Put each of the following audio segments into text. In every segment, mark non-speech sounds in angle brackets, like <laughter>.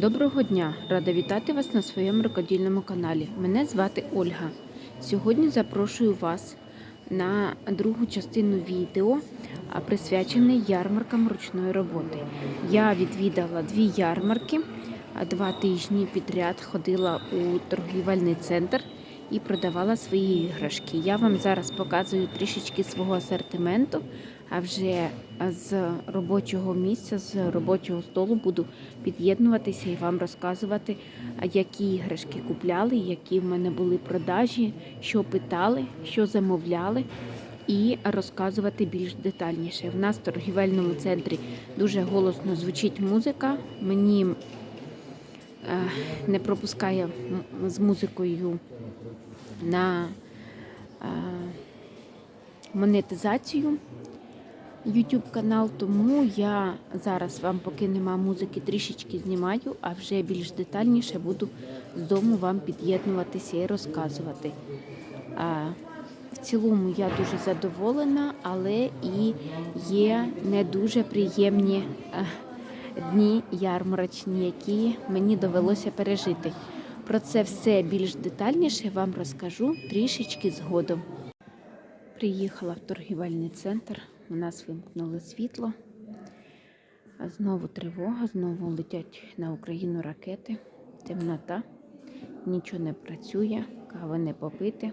Доброго дня! Рада вітати вас на своєму рукодільному каналі. Мене звати Ольга. Сьогодні запрошую вас на другу частину відео, присвячене ярмаркам ручної роботи. Я відвідала дві ярмарки, два тижні підряд ходила у торгівельний центр і продавала свої іграшки. Я вам зараз показую трішечки свого асортименту, а вже з робочого місця, з робочого столу буду під'єднуватися і вам розказувати, які іграшки купляли, які в мене були продажі, що питали, що замовляли. І розказувати більш детальніше. В нас в торгівельному центрі дуже голосно звучить музика. Мені е, не пропускає з музикою на е, монетизацію YouTube канал, тому я зараз вам, поки нема музики, трішечки знімаю, а вже більш детальніше буду з дому вам під'єднуватися і розказувати. В цілому я дуже задоволена, але і є не дуже приємні дні ярмарочні, які мені довелося пережити. Про це все більш детальніше вам розкажу трішечки згодом. Приїхала в торгівельний центр, у нас вимкнули світло. Знову тривога, знову летять на Україну ракети, темнота, нічого не працює, кави не попити.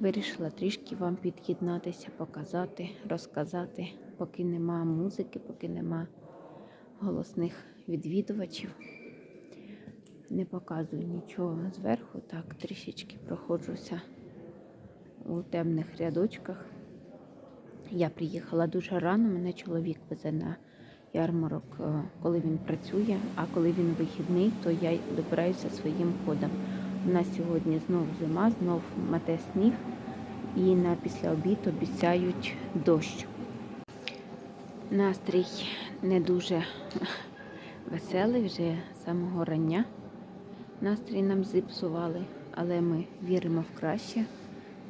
Вирішила трішки вам під'єднатися, показати, розказати, поки нема музики, поки нема голосних відвідувачів. Не показую нічого зверху, так трішечки проходжуся у темних рядочках. Я приїхала дуже рано, мене чоловік везе на ярмарок, е, коли він працює, а коли він вихідний, то я добираюся своїм ходом. У нас сьогодні знов зима, знов мете сніг, і на після обід обіцяють дощ. Настрій не дуже <laughs> веселий вже з самого рання. Настрій нам зіпсували, але ми віримо в краще.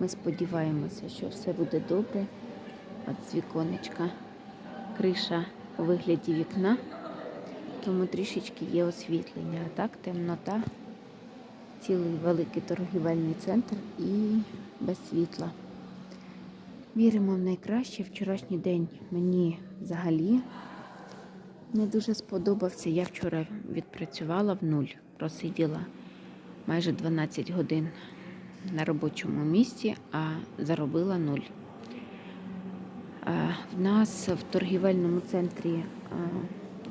Ми сподіваємося, що все буде добре. От віконечка криша у вигляді вікна, тому трішечки є освітлення. А так темнота, цілий великий торгівельний центр і без світла. Віримо в найкраще. Вчорашній день мені взагалі не дуже сподобався. Я вчора відпрацювала в нуль, просиділа майже 12 годин на робочому місці, а заробила нуль. А, В нас в торгівельному центрі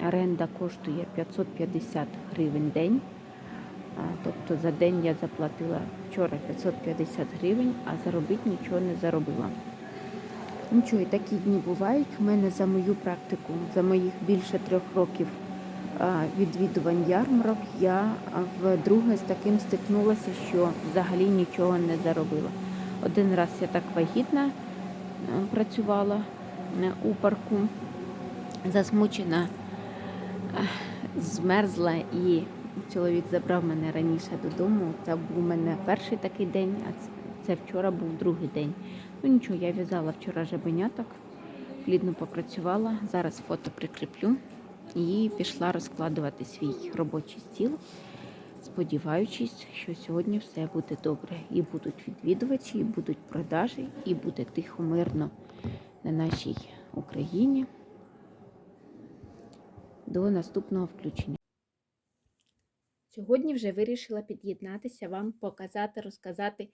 оренда коштує 550 гривень день. Тобто за день я заплатила вчора 550 гривень, а заробити нічого не заробила. Нічого, і такі дні бувають. У мене за мою практику, за моїх більше трьох років відвідувань ярмарок, я вдруге з таким стикнулася, що взагалі нічого не заробила. Один раз я так вагітна е, працювала е, у парку, засмучена, е, змерзла і чоловік забрав мене раніше додому. Це був у мене перший такий день, а це- вчора був другий день. Ну нічого, я в'язала вчора жабеняток, плідно попрацювала. Зараз фото прикріплю і пішла розкладувати свій робочий стіл, сподіваючись, що сьогодні все буде добре. І будуть відвідувачі, і будуть продажі, і буде тихо, мирно на нашій Україні. До наступного включення. Сьогодні вже вирішила під'єднатися вам, показати, розказати,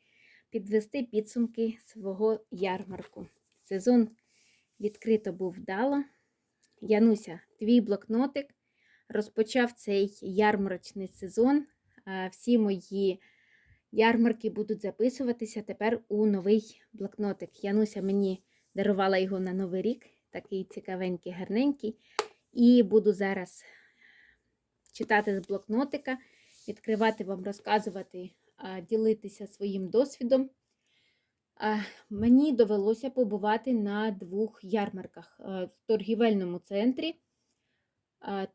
підвести підсумки свого ярмарку. Сезон відкрито був вдало. Януся, твій блокнотик розпочав цей ярмарочний сезон. А Всі мої ярмарки будуть записуватися тепер у новий блокнотик. Януся мені дарувала його на Новий рік, такий цікавенький, гарненький. І буду зараз читати з блокнотика, відкривати вам, розказувати, ділитися своїм досвідом. Мені довелося побувати на двох ярмарках Е, в торгівельному центрі.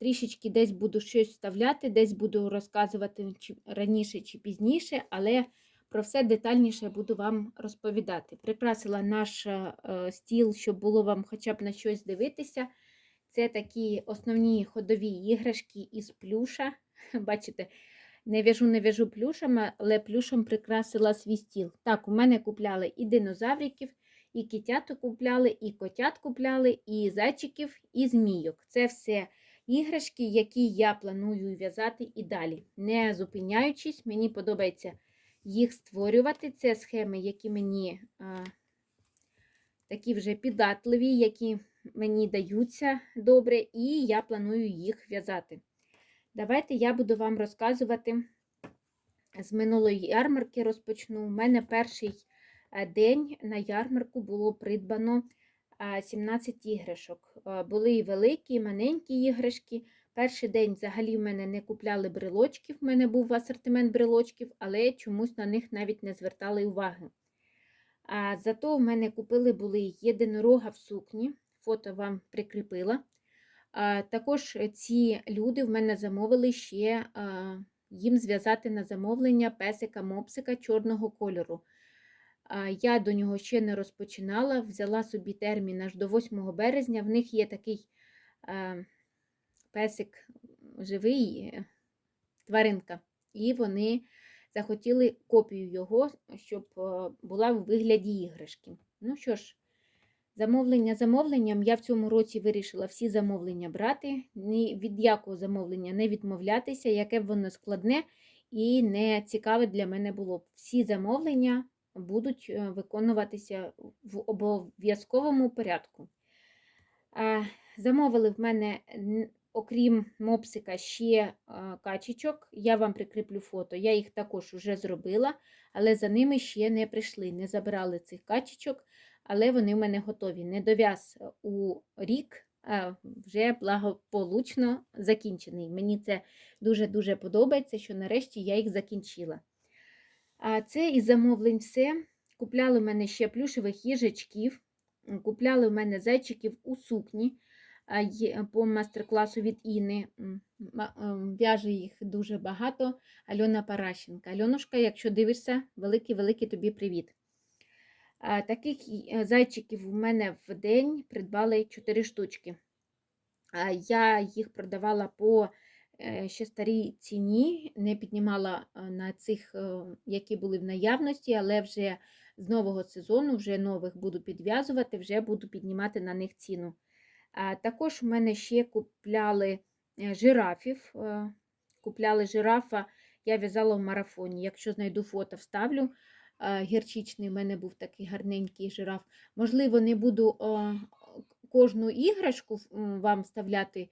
Трішечки десь буду щось вставляти, десь буду розказувати чи раніше чи пізніше, але про все детальніше буду вам розповідати. Прикрасила наш е, стіл, щоб було вам хоча б на щось дивитися. Це такі основні ходові іграшки із плюша. <laughs> Бачите, не в'яжу, не в'яжу плюшами, але плюшем прикрасила свій стіл. Так, у мене купляли і динозавриків, і кітяток купляли, і котят купляли, і зайчиків, і змійок. Це все іграшки, які я планую в'язати і далі. Не зупиняючись, мені подобається їх створювати. Це схеми, які мені а, такі вже піддатливі, які мені даються добре, і я планую їх в'язати. Давайте я буду вам розказувати з минулої ярмарки розпочну. У мене перший е, день на ярмарку було придбано 17 іграшок. Були і великі, і маленькі іграшки. Перший день взагалі в мене не купляли брелочків, в мене був асортимент брелочків, але чомусь на них навіть не звертали уваги. А зато в мене купили були єдинорога в сукні, фото вам прикріпила. А, Також ці люди в мене замовили ще а, їм зв'язати на замовлення песика-мопсика чорного кольору. Я до нього ще не розпочинала, взяла собі термін аж до 8 березня. В них є такий песик живий, е, тваринка, і вони захотіли копію його, щоб е, була у вигляді іграшки. Ну що ж, Замовлення замовленням. Я в цьому році вирішила всі замовлення брати, ні від якого замовлення не відмовлятися, яке б воно складне і не цікаве для мене було. Всі замовлення будуть е, виконуватися в обов'язковому порядку. Замовили в мене, окрім мопсика, ще качечок. Я вам прикріплю фото. Я їх також вже зробила, але за ними ще не прийшли, не забрали цих качечок але вони в мене готові. Недов'яз у рік вже благополучно закінчений. Мені це дуже-дуже подобається, що нарешті я їх закінчила. А це із замовлень все. Купляли в мене ще плюшевих їжачків, купляли в мене зайчиків у сукні по мастер-класу від Іни. Ем, В'яже їх дуже багато. Альона Паращенка. Альонушка, якщо дивишся, великий-великий тобі привіт. Таких е, зайчиків у мене в день придбали 4 штучки. Я їх продавала по ще старій ціні, не піднімала е, на цих, е, які були в наявності, але вже з нового сезону, вже нових буду підв'язувати, вже буду піднімати на них ціну. Також в мене ще купляли е, жирафів. е, Купляли жирафа, я в'язала в марафоні. Якщо знайду фото, вставлю гірчичний, в мене був такий гарненький жираф. Можливо, не буду кожну іграшку вам вставляти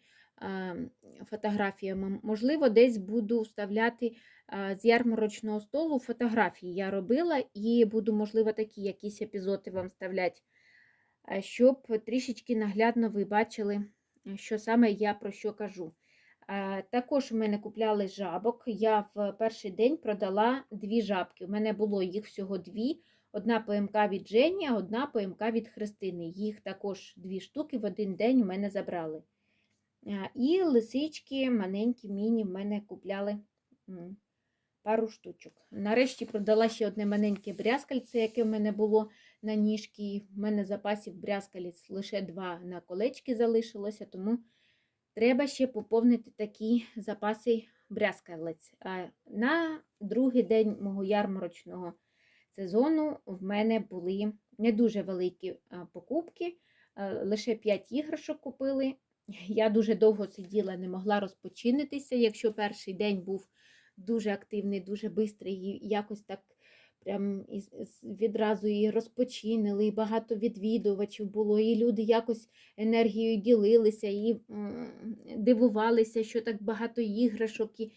фотографіями. Можливо, десь буду вставляти з ярмарочного столу фотографії. Я робила і буду, можливо, такі якісь епізоди вам вставляти, щоб трішечки наглядно ви бачили, що саме я про що кажу. Також у мене купляли жабок. Я в перший день продала дві жабки. У мене було їх всього дві. Одна ПМК від Жені, одна ПМК від Христини. Їх також дві штуки в один день у мене забрали. А, І лисички маленькі, міні в мене купляли пару штучок. Нарешті продала ще одне маленьке брязкальце, яке в мене було на ніжки. В мене запасів брязкалець лише два на колечки залишилося, тому треба ще поповнити такі запаси брязкалець. На другий день мого ярмарочного сезону в мене були не дуже великі покупки, лише 5 іграшок купили. Я дуже довго сиділа, не могла розпочинитися, якщо перший день був дуже активний, дуже швидкий, і якось так прям відразу її розпочинили, і багато відвідувачів було, і люди якось енергією ділилися і дивувалися, що так багато іграшок, і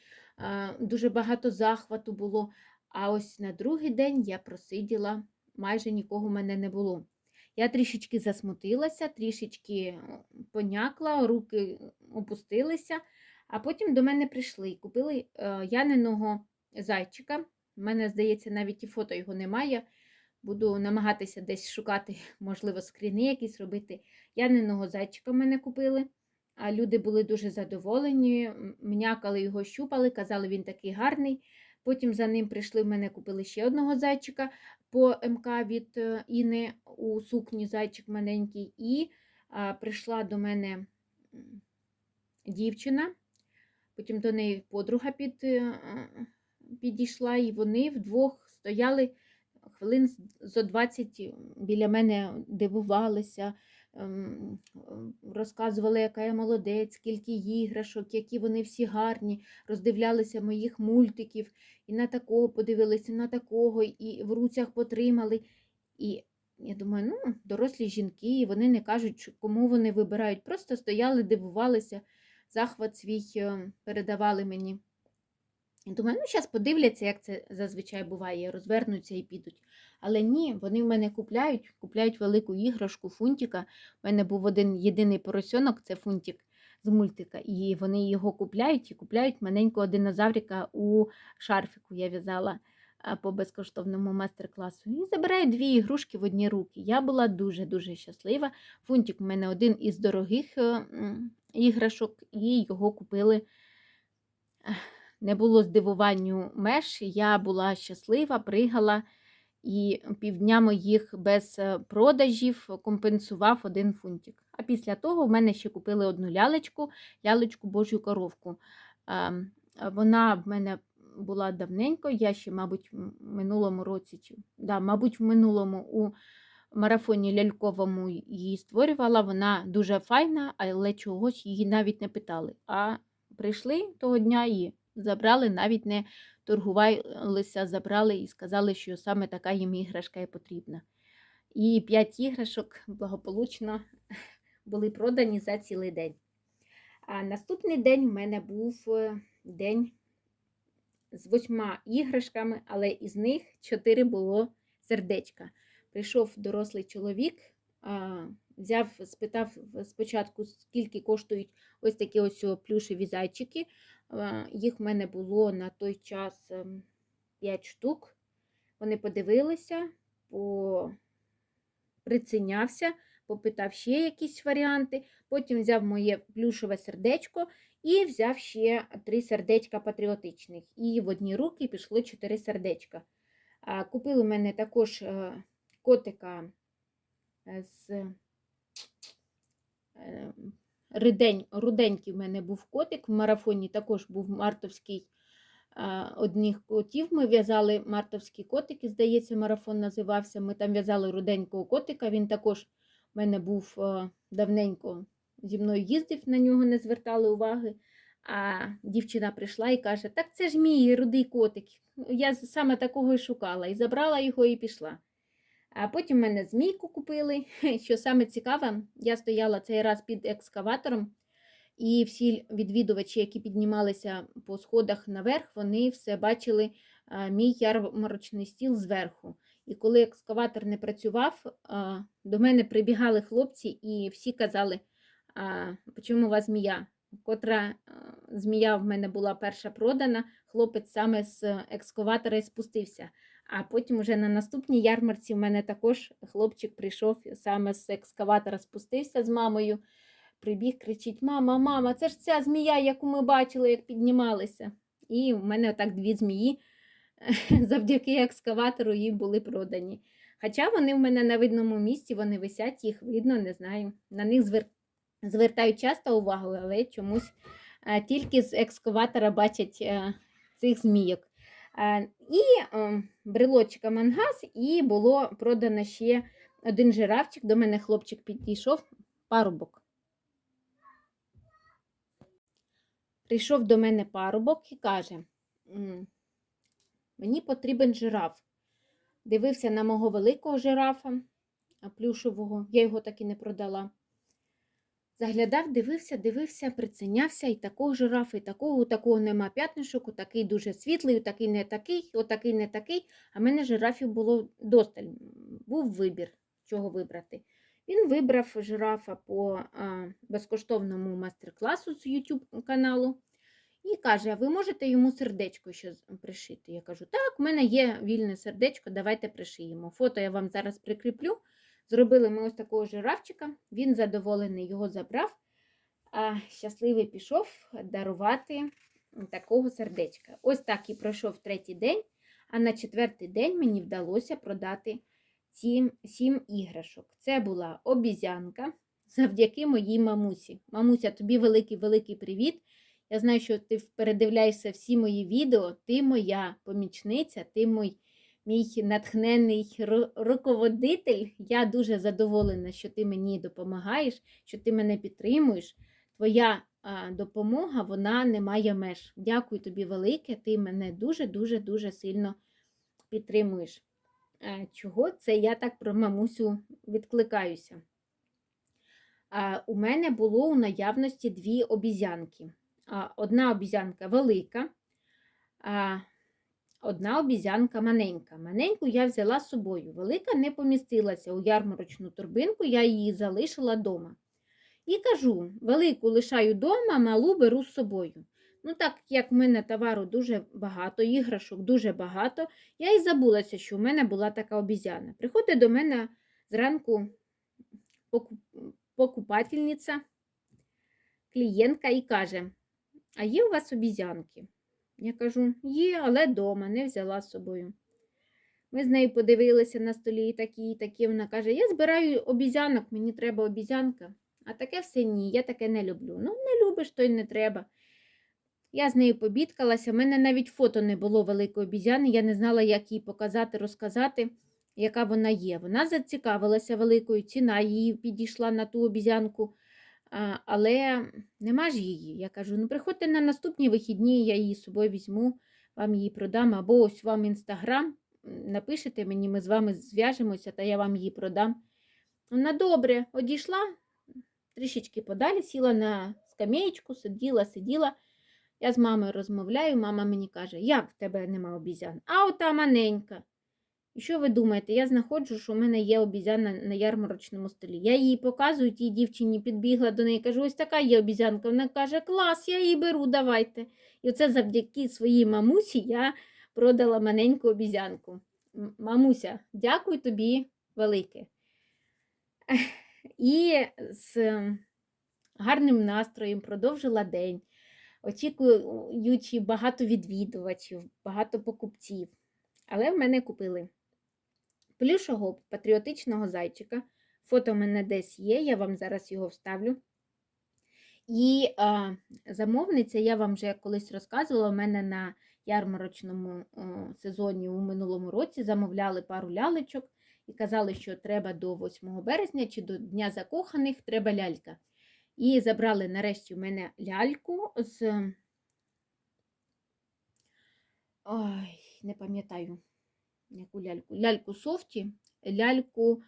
дуже багато захвату було. А ось на другий день я просиділа, майже нікого в мене не було. Я трішечки засмутилася, трішечки понякла, руки опустилися, а потім до мене прийшли і купили е, Яниного зайчика. У мене, здається, навіть і фото його немає. Буду намагатися десь шукати, <laughs> можливо, скріни якісь робити. Яниного зайчика мене купили. А люди були дуже задоволені, м- мнякали його, щупали, казали, він такий гарний. Потім за ним прийшли, в мене купили ще одного зайчика по МК від е, Іни у сукні зайчик маленький. І а, прийшла до мене дівчина, потім до неї подруга під, е, підійшла, і вони вдвох стояли хвилин зо 20 біля мене дивувалися, ем, ем, розказували, яка я молодець, скільки іграшок, які вони всі гарні, роздивлялися моїх мультиків, і на такого подивилися, на такого, і в руцях потримали. І я думаю, ну, дорослі жінки, вони не кажуть, кому вони вибирають. Просто стояли, дивувалися, захват свій е, передавали мені. І думаю, ну, зараз подивляться, як це зазвичай буває, розвернуться і підуть. Але ні, вони в мене купляють, купляють велику іграшку фунтика. У мене був один єдиний поросенок, це фунтик з мультика. І вони його купляють і купляють маленького динозаврика у шарфіку. Я в'язала по безкоштовному майстер-класу. І забирають дві ігрушки в одні руки. Я була дуже-дуже щаслива. Фунтик у мене один із дорогих е, іграшок, і його купили. Не було здивуванню меж. Я була щаслива, пригала, і півдня моїх без е, продажів компенсував один фунтик. А після того в мене ще купили одну лялечку, лялечку Божу коровку. Ем, Вона в мене була давненько, я ще, мабуть, в минулому році, чи, да, мабуть, в минулому у марафоні ляльковому її створювала. Вона дуже файна, але чогось її навіть не питали. А прийшли того дня і забрали, навіть не торгувалися, забрали і сказали, що саме така їм іграшка і потрібна. І п'ять іграшок благополучно <laughs> були продані за цілий день. А наступний день в мене був е, день з восьма іграшками, але із них чотири було сердечка. Прийшов дорослий чоловік, взяв, спитав спочатку, скільки коштують ось такі ось плюшеві зайчики. Їх в мене було на той час 5 штук. Вони подивилися, по... прицінявся, попитав ще якісь варіанти. Потім взяв моє плюшеве сердечко і взяв ще три сердечка патріотичних. І в одні руки пішло чотири сердечка. Купили в мене також е, котика е, з е, ридень, руденький в мене був котик. В марафоні також був мартовський одних котів. Ми в'язали мартовські котики, здається, марафон називався. Ми там в'язали руденького котика. Він також в мене був е, давненько зі мною їздив, на нього не звертали уваги. А дівчина прийшла і каже: Так це ж мій рудий котик. Я саме такого і шукала. І забрала його і пішла. А потім мене змійку купили. <laughs> Що саме цікаве, я стояла цей раз під екскаватором, і всі відвідувачі, які піднімалися по сходах наверх, вони все бачили мій ярмарочний стіл зверху. І коли екскаватор не працював, до мене прибігали хлопці і всі казали, чому у вас змія? Котра змія в мене була перша продана, хлопець саме з екскаватора спустився. А потім уже на наступній ярмарці в мене також хлопчик прийшов саме з екскаватора, спустився з мамою, прибіг, кричить: Мама, мама, це ж ця змія, яку ми бачили, як піднімалися. І в мене отак дві змії <laughs> завдяки екскаватору їй були продані. Хоча вони в мене на видному місці, вони висять, їх видно, не знаю. На них звер... звертають часто увагу, але чомусь а, тільки з екскаватора бачать а, цих змійок. А, і а, брелочка мангаз, і було продано ще один жирафчик. До мене хлопчик підійшов, парубок. Прийшов до мене парубок і каже: мені потрібен жираф. Дивився на мого великого жирафа, а плюшевого, я його так і не продала. Заглядав, дивився, дивився, прицінявся, і такого жирафа, і такого, такого нема п'ятнишок, такий дуже світлий, у такий не такий, у не такий. А в мене жирафів було досталь. Був вибір, чого вибрати. Він вибрав жирафа по безкоштовному майстер-класу з YouTube каналу. І каже: а ви можете йому сердечко ще пришити? Я кажу, так, в мене є вільне сердечко, давайте пришиємо. Фото я вам зараз прикріплю. Зробили ми ось такого жирафчика, він задоволений його забрав, а щасливий пішов дарувати такого сердечка. Ось так і пройшов третій день, а на четвертий день мені вдалося продати ці сім іграшок. Це була обізянка, завдяки моїй мамусі. Мамуся, тобі великий-великий привіт. Я знаю, що ти передивляєшся всі мої відео. Ти моя помічниця, ти мій, мій натхнений руководитель. Я дуже задоволена, що ти мені допомагаєш, що ти мене підтримуєш. Твоя допомога вона не має меж. Дякую тобі велике. Ти мене дуже-дуже дуже сильно підтримуєш. Чого це я так про мамусю відкликаюся? У мене було у наявності дві обізянки. Одна обізянка велика, одна обізянка маленька. Маленьку я взяла з собою. Велика не помістилася у ярмарочну торбинку, я її залишила вдома. І кажу: велику лишаю вдома, малу беру з собою. Ну, так як в мене товару дуже багато, іграшок дуже багато, я і забулася, що в мене була така обізяна. Приходить до мене зранку покупательниця, клієнтка і каже: А є у вас обізянки? Я кажу, є, але вдома, не взяла з собою. Ми з нею подивилися на столі і такі і такі. Вона каже: Я збираю обізянок, мені треба обізянка. А таке все ні, я таке не люблю. Ну, не любиш, то й не треба. Я з нею побідкалася, в мене навіть фото не було великої обізяни, я не знала, як їй показати, розказати, яка вона є. Вона зацікавилася великою, ціна її підійшла на ту обізянку, але нема ж її. Я кажу: ну приходьте на наступні вихідні, я її з собою візьму, вам її продам, або ось вам інстаграм, напишете мені, ми з вами зв'яжемося, та я вам її продам. Вона добре одійшла, трішечки подалі, сіла на скамеєчку, сиділа, сиділа. Я з мамою розмовляю, мама мені каже, як в тебе нема обізян? А ота маленька. І що ви думаєте? Я знаходжу, що в мене є обізяна на ярмарочному столі. Я її показую, тій дівчині підбігла до неї, кажу, ось така є обізянка. Вона каже, клас, я її беру, давайте. І оце завдяки своїй мамусі я продала маленьку обізянку. Мамуся, дякую тобі велике. І з ем, гарним настроєм продовжила день очікуючи багато відвідувачів, багато покупців. Але в мене купили плюшого патріотичного зайчика. Фото в мене десь є, я вам зараз його вставлю. І а, замовниця, я вам вже колись розказувала, в мене на ярмарочному о, сезоні у минулому році замовляли пару лялечок і казали, що треба до 8 березня чи до Дня закоханих треба лялька. І забрали нарешті в мене ляльку з. Ой, не пам'ятаю, яку ляльку. Ляльку софті, ляльку,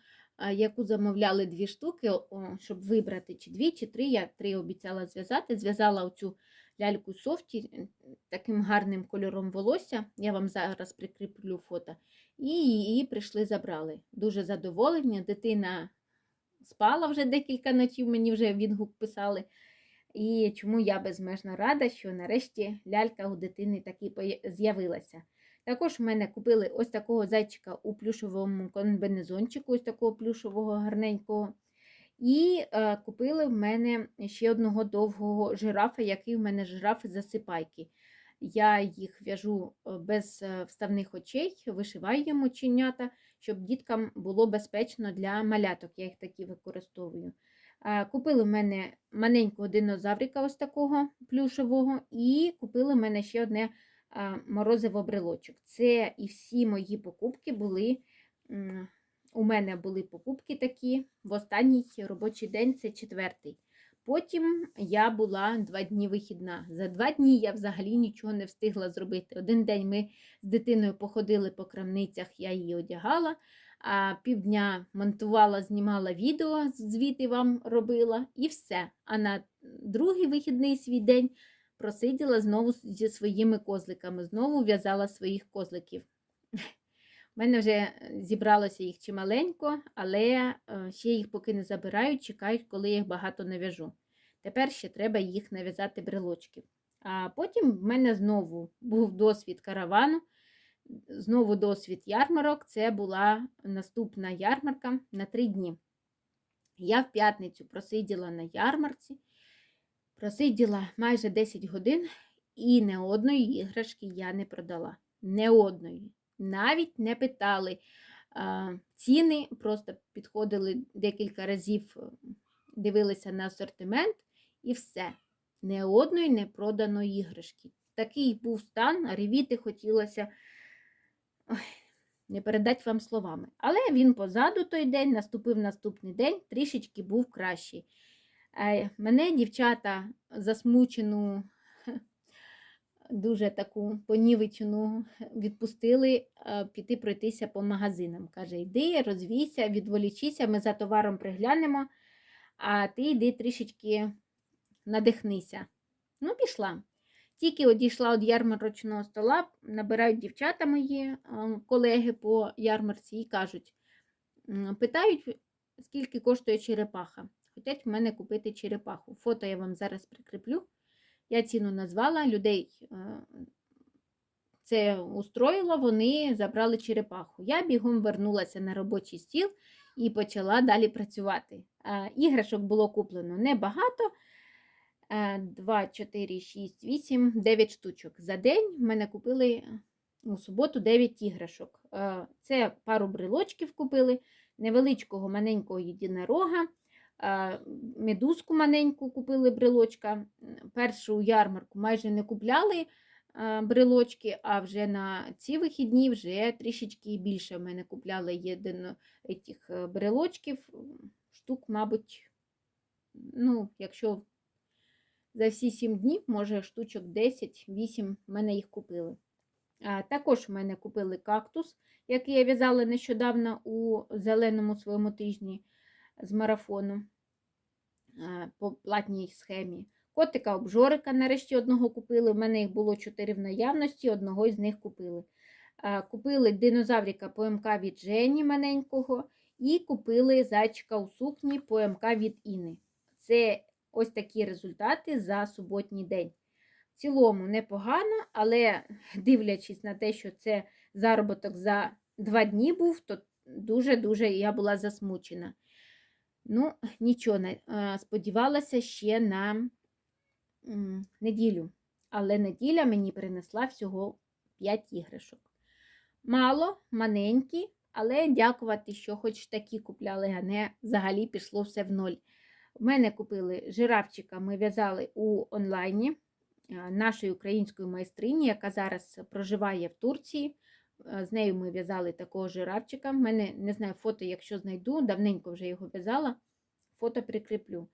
яку замовляли дві штуки, щоб вибрати чи дві, чи три. Я три обіцяла зв'язати. Зв'язала оцю ляльку софті таким гарним кольором волосся. Я вам зараз прикріплю фото. І її прийшли, забрали. Дуже задоволені. Дитина спала вже декілька ночів, мені вже відгук писали. І чому я безмежно рада, що нарешті лялька у дитини таки з'явилася. Також в мене купили ось такого зайчика у плюшовому комбинезончику, ось такого плюшового гарненького. І е, купили в мене ще одного довгого жирафа, який в мене жирафи засипайки. Я їх в'яжу е, без е, вставних очей, вишиваю їм оченята, щоб діткам було безпечно для маляток. Я їх такі використовую. А, Купили в мене маленького динозаврика, ось такого плюшевого, і купили в мене ще одне морозиво брелочок. Це і всі мої покупки були. У мене були покупки такі в останній робочий день, це четвертий. Потім я була два дні вихідна. За два дні я взагалі нічого не встигла зробити. Один день ми з дитиною походили по крамницях, я її одягала, а півдня монтувала, знімала відео, звіти вам робила, і все. А на другий вихідний свій день просиділа знову зі своїми козликами, знову в'язала своїх козликів. <laughs> У мене вже е, зібралося їх чималенько, але е, ще їх поки не забирають, чекають, коли їх багато нав'яжу. Тепер ще треба їх нав'язати брелочків. А потім в мене знову був досвід каравану, знову досвід ярмарок. Це була наступна ярмарка на три дні. Я в п'ятницю просиділа на ярмарці, просиділа майже 10 годин, і не одної іграшки я не продала. Не одної. Навіть не питали а, ціни, просто підходили декілька разів дивилися на асортимент і все. Не одної не проданої іграшки. Такий був стан, ревіти хотілося. Ой, не передать вам словами. Але він позаду той день, наступив наступний день, трішечки був кращий. Е, Мене дівчата засмучену, дуже таку понівечену відпустили е, піти пройтися по магазинам. Каже, йди, розвійся, відволічися, ми за товаром приглянемо, а ти йди трішечки надихнися. Ну, пішла. Тільки одійшла від ярмарочного стола, набирають дівчата мої е, колеги по ярмарці і кажуть, питають, скільки коштує черепаха. Хотять в мене купити черепаху. Фото я вам зараз прикріплю. Я ціну назвала, людей е, це устроїло, вони забрали черепаху. Я бігом вернулася на робочий стіл і почала далі працювати. Е, Іграшок було куплено небагато. 2, 4, 6, 8, 9 штучок. За день в мене купили у суботу 9 іграшок. Е, Це пару брелочків купили, невеличкого маленького єдинорога, е, медузку маленьку купили брелочка. Першу ярмарку майже не купляли е, брелочки, а вже на ці вихідні вже трішечки більше в мене купляли єдино етих брелочків. Штук, мабуть, ну, якщо за всі 7 днів, може, штучок 10-8 в мене їх купили. Також в мене купили кактус, який я в'язала нещодавно у зеленому своєму тижні з марафону по платній схемі. Котика обжорика нарешті одного купили. У мене їх було 4 в наявності, одного із них купили. Купили динозаврика ПМК від Жені маленького, і купили зайчика у сукні ПМК від Іни. Це Ось такі результати за суботній день. В цілому непогано, але <laughs> дивлячись на те, що це заробіток за два дні був, то дуже-дуже я була засмучена. Ну, нічого, не сподівалася ще на неділю. Але неділя мені принесла всього 5 іграшок. Мало, маленькі, але дякувати, що хоч такі купляли, а не взагалі пішло все в ноль. У мене купили жирафчика, ми в'язали у онлайні нашої української майстрині, яка зараз проживає в Турції. З нею ми в'язали такого жирафчика. У мене не знаю фото, якщо знайду, давненько вже його в'язала, фото прикріплю.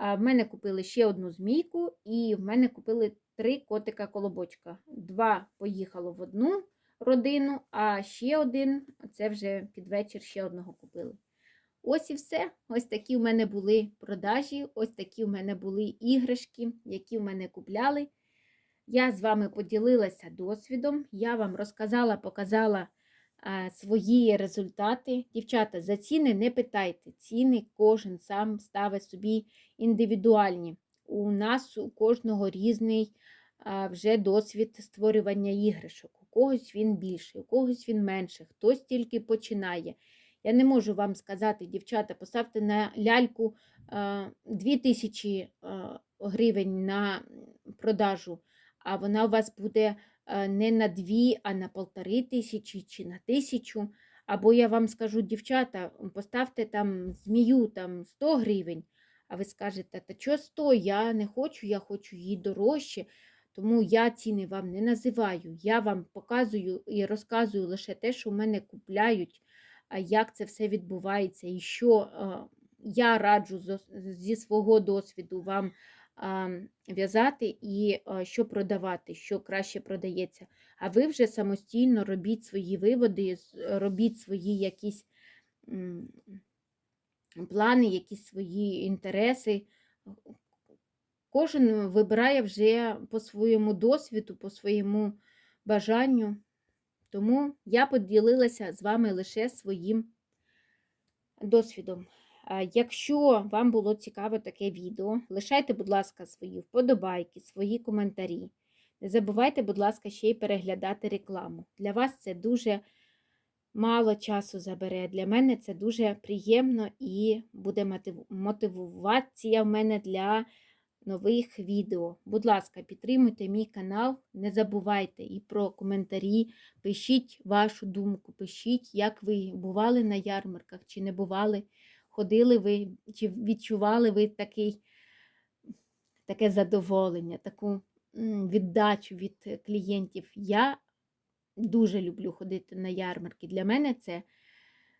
В мене купили ще одну змійку, і в мене купили три котика-колобочка. Два поїхало в одну родину, а ще один це вже під вечір ще одного купили. Ось і все. Ось такі в мене були продажі, ось такі в мене були іграшки, які в мене купляли. Я з вами поділилася досвідом, я вам розказала, показала свої результати. Дівчата, за ціни не питайте. Ціни кожен сам ставить собі індивідуальні. У нас у кожного різний вже досвід створювання іграшок. У когось він більший, у когось він менший, хтось тільки починає. Я не можу вам сказати, дівчата, поставте на ляльку 2000 гривень на продажу, а вона у вас буде не на 2, а на полтори тисячі чи на тисячу. Або я вам скажу, дівчата, поставте там змію там 100 гривень, а ви скажете, та що 100? Я не хочу, я хочу її дорожче. Тому я ціни вам не називаю. Я вам показую і розказую лише те, що в мене купляють як це все відбувається, і що е, я раджу зі свого досвіду вам в'язати і що продавати, що краще продається. А ви вже самостійно робіть свої виводи, робіть свої якісь плани, якісь свої інтереси. Кожен вибирає вже по своєму досвіду, по своєму бажанню. Тому я поділилася з вами лише своїм досвідом. Якщо вам було цікаве таке відео, лишайте, будь ласка, свої вподобайки, свої коментарі. Не забувайте, будь ласка, ще й переглядати рекламу. Для вас це дуже мало часу забере. Для мене це дуже приємно і буде мотивація в мене для нових відео. Будь ласка, підтримуйте мій канал, не забувайте і про коментарі. Пишіть вашу думку, пишіть, як ви бували на ярмарках чи не бували. Ходили ви, чи відчували ви такий, таке задоволення, таку віддачу від клієнтів. Я дуже люблю ходити на ярмарки. Для мене це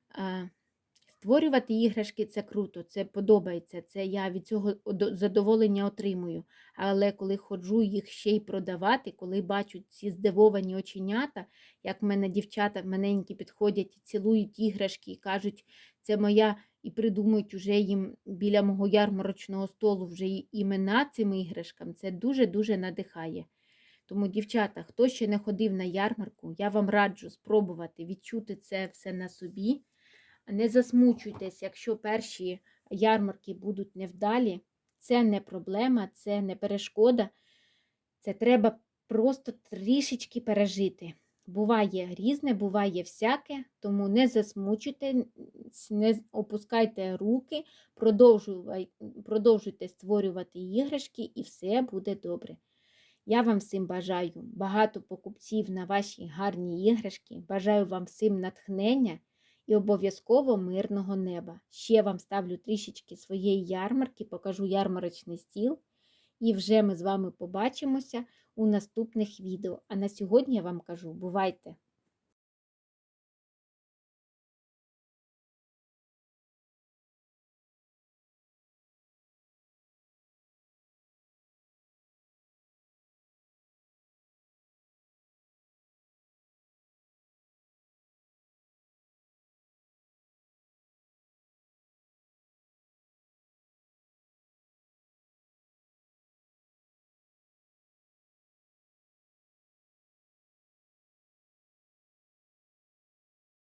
а, створювати іграшки це круто, це подобається. Це я від цього задоволення отримую. Але коли ходжу їх ще й продавати, коли бачу ці здивовані оченята, як в мене дівчата маленькі підходять цілують іграшки і кажуть, це моя, і придумують уже їм біля мого ярмарочного столу вже імена цим іграшкам, це дуже-дуже надихає. Тому, дівчата, хто ще не ходив на ярмарку, я вам раджу спробувати відчути це все на собі. Не засмучуйтесь, якщо перші ярмарки будуть невдалі. Це не проблема, це не перешкода. Це треба просто трішечки пережити. Буває різне, буває всяке, тому не засмучуйте, не опускайте руки, продовжуйте створювати іграшки і все буде добре. Я вам всім бажаю багато покупців на ваші гарні іграшки. Бажаю вам всім натхнення і обов'язково мирного неба. Ще вам ставлю трішечки своєї ярмарки, покажу ярмарочний стіл. І вже ми з вами побачимося у наступних відео. А на сьогодні я вам кажу: бувайте!